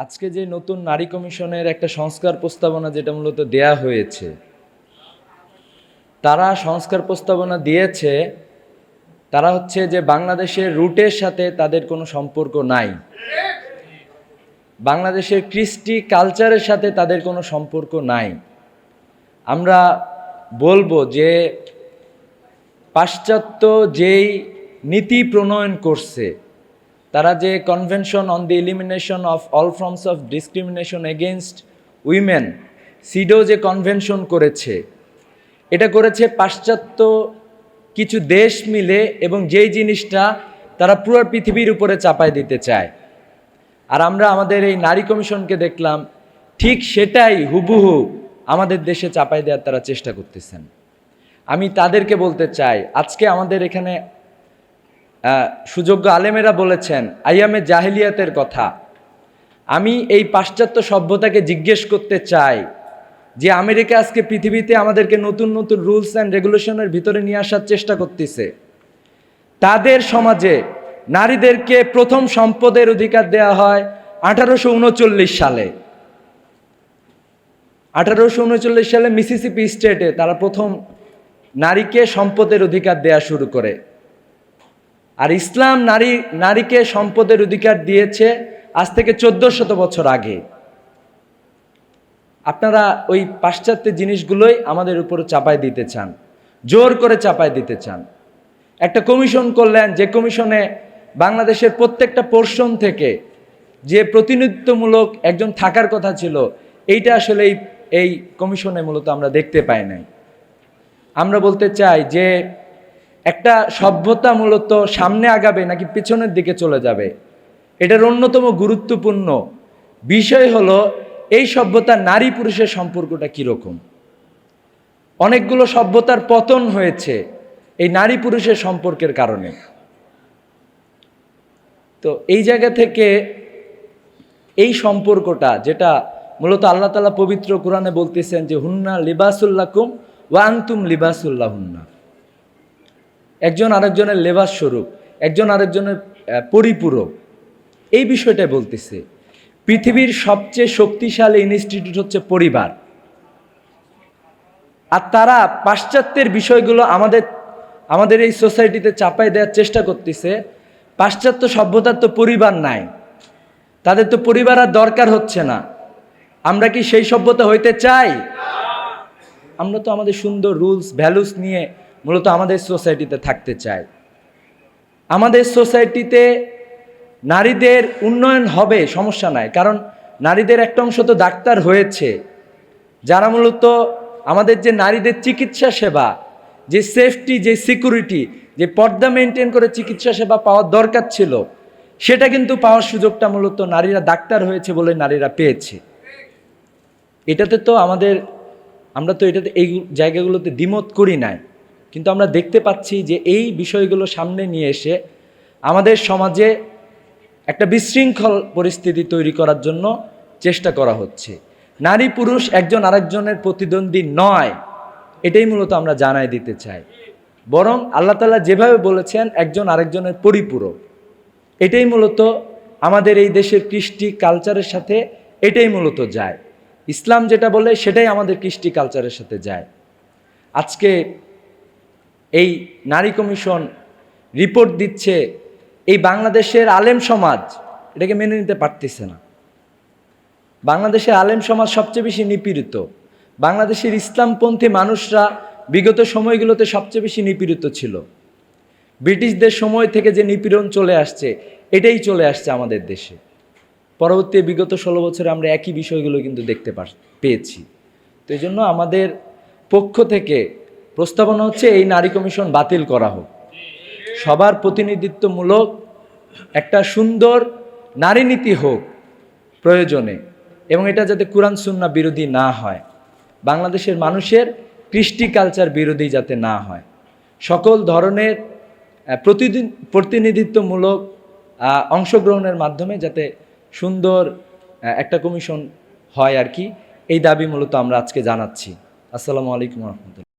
আজকে যে নতুন নারী কমিশনের একটা সংস্কার প্রস্তাবনা যেটা মূলত দেয়া হয়েছে, তারা সংস্কার প্রস্তাবনা দিয়েছে, তারা হচ্ছে যে বাংলাদেশের রুটের সাথে তাদের কোনো সম্পর্ক নাই। বাংলাদেশের কৃষ্টি কালচারের সাথে তাদের কোনো সম্পর্ক নাই। আমরা বলব যে পাশ্চাত্য যেই নীতি প্রণয়ন করছে তারা যে convention on the elimination of all forms of discrimination against women CEDAW যে কনভেনশন করেছে, এটা করেছে পাশ্চাত্য কিছু দেশ মিলে এবং যেই জিনিসটা তারা পুরো পৃথিবীর উপরে চাপায় দিতে চায়। আর আমরা আমাদের এই নারী কমিশনকে দেখলাম, ঠিক সেটাই হুবহু আমাদের দেশে চাপাই দেওয়ার তারা চেষ্টা করতেছেন। আমি তাদেরকে বলতে চাই, আজকে আমাদের এখানে সুযোগ্য আলেমেরা বলেছেন, আইয়ামে জাহিলিয়াতের কথা। আমি এই পাশ্চাত্য সভ্যতাকে জিজ্ঞেস করতে চাই যে আমেরিকা আজকে পৃথিবীতে আমাদেরকে নতুন নতুন রুলস অ্যান্ড রেগুলেশনের ভিতরে নিয়ে আসার চেষ্টা করতেছে। তাদের সমাজে নারীদেরকে প্রথম সম্পদের অধিকার দেওয়া হয় আঠারোশো উনচল্লিশ সালে। আঠারোশো উনচল্লিশ সালে মিসিসিপি স্টেটে তারা প্রথম নারীকে সম্পদের অধিকার দেয়া শুরু করে। আর ইসলাম নারী, নারীকে সম্পদের অধিকার দিয়েছে আজ থেকে চোদ্দ শত বছর আগে। আপনারা ওই পাশ্চাত্য জিনিসগুলোই আমাদের উপরে চাপায় দিতে চান, জোর করে চাপায় দিতে চান। একটা কমিশন করলেন, যে কমিশনে বাংলাদেশের প্রত্যেকটা পোর্শন থেকে যে প্রতিনিধিত্বমূলক একজন থাকার কথা ছিল, এইটা আসলে এই কমিশনে মূলত আমরা দেখতে পাই নাই। আমরা বলতে চাই যে একটা সভ্যতা মূলত সামনে আগাবে নাকি পেছনের দিকে চলে যাবে? এটার অন্যতম গুরুত্বপূর্ণ বিষয় হলো, এই সভ্যতা নারী পুরুষের সম্পর্কটা কীরকম? অনেকগুলো সভ্যতার পতন হয়েছে এই নারী পুরুষের সম্পর্কের কারণে। তো এই জায়গা থেকে এই সম্পর্কটা যেটা মূলত আল্লাহ তালা পবিত্র কোরআনে বলতেছেন যে, হুন্না লিবাসুল্লাকুম ওয়াংতুম লিবাসুল্লাহ হুন্না একজন আরেকজনের লেবাস স্বরূপ, একজন আরেকজনের পরিপূরক। এই বিষয়টা বলতেছে। পৃথিবীর সবচেয়ে শক্তিশালী ইনস্টিটিউট হচ্ছে পরিবার। আর তারা পাশ্চাত্যের বিষয়গুলো আমাদের আমাদের এই সোসাইটিতে চাপাই দেওয়ার চেষ্টা করতেছে। পাশ্চাত্য সভ্যতার তো পরিবার নাই। তাদের তো পরিবার আর দরকার হচ্ছে না। আমরা কি সেই সভ্যতা হইতে চাই? আমরা তো আমাদের সুন্দর রুলস ভ্যালুস নিয়ে মূলত আমাদের সোসাইটিতে থাকতে চাই আমাদের সোসাইটিতে নারীদের উন্নয়ন হবে, সমস্যা নাই। কারণ নারীদের একটা অংশ তো ডাক্তার হয়েছে, যারা মূলত আমাদের যে নারীদের চিকিৎসা সেবা, যে সেফটি যে সিকিউরিটি যে পর্দা মেনটেন করে চিকিৎসা সেবা পাওয়ার দরকার ছিল, সেটা কিন্তু পাওয়ার সুযোগটা মূলত নারীরা ডাক্তার হয়েছে বলে নারীরা পেয়েছে। এটাতে তো আমাদের, আমরা তো এটাতে এই জায়গাগুলোতে দ্বিমত করি নাই। কিন্তু আমরা দেখতে পাচ্ছি যে এই বিষয়গুলো সামনে নিয়ে এসে আমাদের সমাজে একটা বিশৃঙ্খল পরিস্থিতি তৈরি করার জন্য চেষ্টা করা হচ্ছে। নারী পুরুষ একজন আরেকজনের প্রতিদ্বন্দ্বী নয়, এটাই মূলত আমরা জানাই দিতে চাই। বরং আল্লাহ তালা যেভাবে বলেছেন, একজন আরেকজনের পরিপূরক। এটাই মূলত আমাদের এই দেশের কৃষ্টি কালচারের সাথে এটাই মূলত যায়। ইসলাম যেটা বলে, সেটাই আমাদের কৃষ্টি কালচারের সাথে যায়। আজকে এই নারী কমিশন রিপোর্ট দিচ্ছে, এই বাংলাদেশের আলেম সমাজ এটাকে মেনে নিতে পারতেছে না। বাংলাদেশের আলেম সমাজ সবচেয়ে বেশি নিপীড়িত। বাংলাদেশের ইসলামপন্থী মানুষরা বিগত সময়গুলোতে সবচেয়ে বেশি নিপীড়িত ছিল। ব্রিটিশদের সময় থেকে যে নিপীড়ন চলে আসছে, এটাই চলে আসছে আমাদের দেশে। পরবর্তী বিগত ষোলো বছরে আমরা একই বিষয়গুলো কিন্তু দেখতে পেয়েছি। তো এই জন্য আমাদের পক্ষ থেকে প্রস্তাবনা হচ্ছে এই নারী কমিশন বাতিল করা হোক। সবার প্রতিনিধিত্বমূলক একটা সুন্দর নারী নীতি হোক প্রয়োজনে এবং এটা যাতে কোরআন সুন্না বিরোধী না হয়। বাংলাদেশের মানুষের কৃষ্টি কালচার বিরোধী যাতে না হয়। সকল ধরনের প্রতিদিন, প্রতিনিধিত্বমূলক অংশগ্রহণের মাধ্যমে যাতে সুন্দর একটা কমিশন হয় আর কি, এই দাবি মূলত আমরা আজকে জানাচ্ছি। আসসালামু আলাইকুম রহমতুল্লাহ।